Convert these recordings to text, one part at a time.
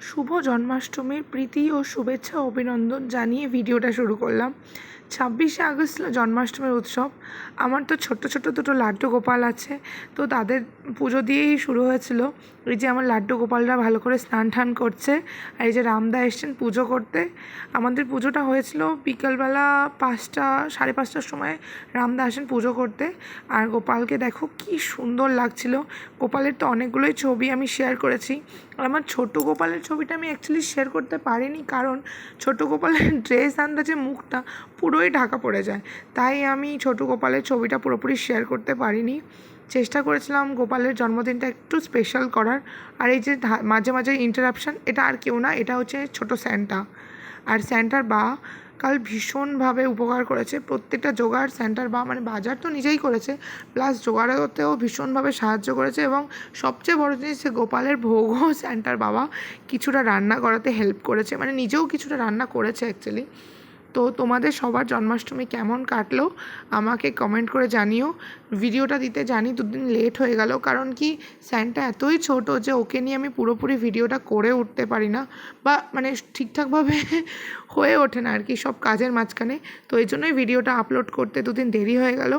শুভ জন্মাষ্টমীর প্রীতি ও শুভেচ্ছা অভিনন্দন জানিয়ে ভিডিওটা শুরু করলাম। ছাব্বিশে আগস্ট জন্মাষ্টমীর উৎসব। আমার তো ছোট্ট ছোট্ট দুটো লাড্ডু গোপাল আছে, তো তাদের পুজো দিয়েই শুরু হয়েছিল। এই যে আমার লাড্ডু গোপালরা ভালো করে স্নান টান করছে, আর এই যে রামদা এসছেন পুজো করতে। আমাদের পুজোটা হয়েছিল বিকালবেলা পাঁচটা, সাড়ে পাঁচটার সময় রামদা আসেন পুজো করতে। আর গোপালকে দেখো কি সুন্দর লাগছিল। গোপালের তো অনেকগুলোই ছবি আমি শেয়ার করেছি। আর আমার ছোট গোপালের ছবিটা আমি অ্যাকচুয়ালি শেয়ার করতে পারিনি, কারণ ছোট গোপালের ড্রেস আন্দাজে মুখটা পুরোই ঢাকা পড়ে যায়। তাই আমি ছোট গোপালের ছবিটা পুরোপুরি শেয়ার করতে পারিনি। চেষ্টা করেছিলাম গোপালের জন্মদিনটা একটু স্পেশাল করার। আর এই যে মাঝে মাঝে ইন্টারাপশান এটা আর কেউ না, এটা হচ্ছে ছোট স্যান্টা। আর স্যান্টার বা কাল ভীষণভাবে উপকার করেছে। প্রত্যেকটা জোগাড় সেন্টার বা মানে বাজার তো নিজেই করেছে। প্লাস জোগাড়তেও ভীষণভাবে সাহায্য করেছে এবং সবচেয়ে বড় জিনিস গোপালের ভোগও সেন্টার বাবা কিছুটা রান্না করাতে হেল্প করেছে। মানে নিজেও কিছুটা রান্না করেছে অ্যাকচুয়ালি তো তোমাদের সবার জন্মাষ্টমী কেমন কাটলো? আমাকে কমেন্ট করে জানিও। ভিডিওটা দিতে জানি, দুদিন লেট হয়ে গেল। কারণ কি, স্যান্টা এতই ছোট যে ওকে নিয়ে আমি পুরোপুরি ভিডিওটা করে উঠতে পারি না। বা মানে ঠিকঠাকভাবে হয়ে ওঠে না আর কি, সব কাজের মাঝখানে। তো এই জন্যই ভিডিওটা আপলোড করতে দুদিন দেরি হয়ে গেল।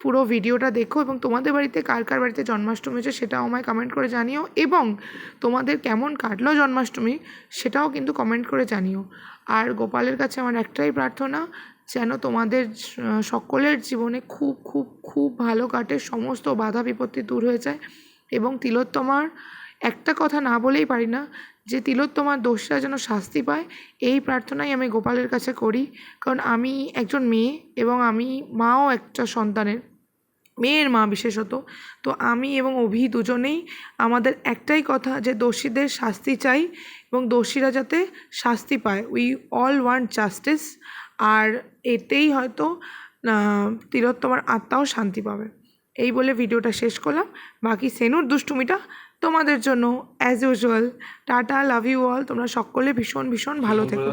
পুরো ভিডিওটা দেখো এবং তোমাদের বাড়িতে কার কার বাড়িতে জন্মাষ্টমী হচ্ছে সেটাও আমায় কমেন্ট করে জানিও এবং তোমাদের কেমন কাটলো জন্মাষ্টমী সেটাও কিন্তু কমেন্ট করে জানিও। আর গোপালের কাছে আমার একটাই প্রার্থনা, যেন তোমাদের সকলের জীবনে খুব খুব খুব ভালো কাটে, সমস্ত বাধা বিপত্তি দূর হয়ে যায় এবং তিলোত্তমার একটা কথা না বলেই পারি না যে তিলোত্তমার দোষরা যেন শাস্তি পায়, এই প্রার্থনাই আমি গোপালের কাছে করি। কারণ আমি একজন মেয়ে এবং আমি মাও একটা সন্তানের। মেয়ের মা বিশেষত। তো আমি এবং অভি দুজনেই আমাদের একটাই কথা যে দোষীদের শাস্তি চাই এবং দোষীরা যাতে শাস্তি পায়। উই অল ওয়ান্ট জাস্টিস আর এতেই হয়তো তিলোত্তমার আত্মাও শান্তি পাবে। এই বলে ভিডিওটা শেষ করলাম। বাকি সেনুর দুষ্টুমিটা তোমাদের জন্য as usual tata love you all তোমরা সকলে ভীষণ ভীষণ ভালো থেকো।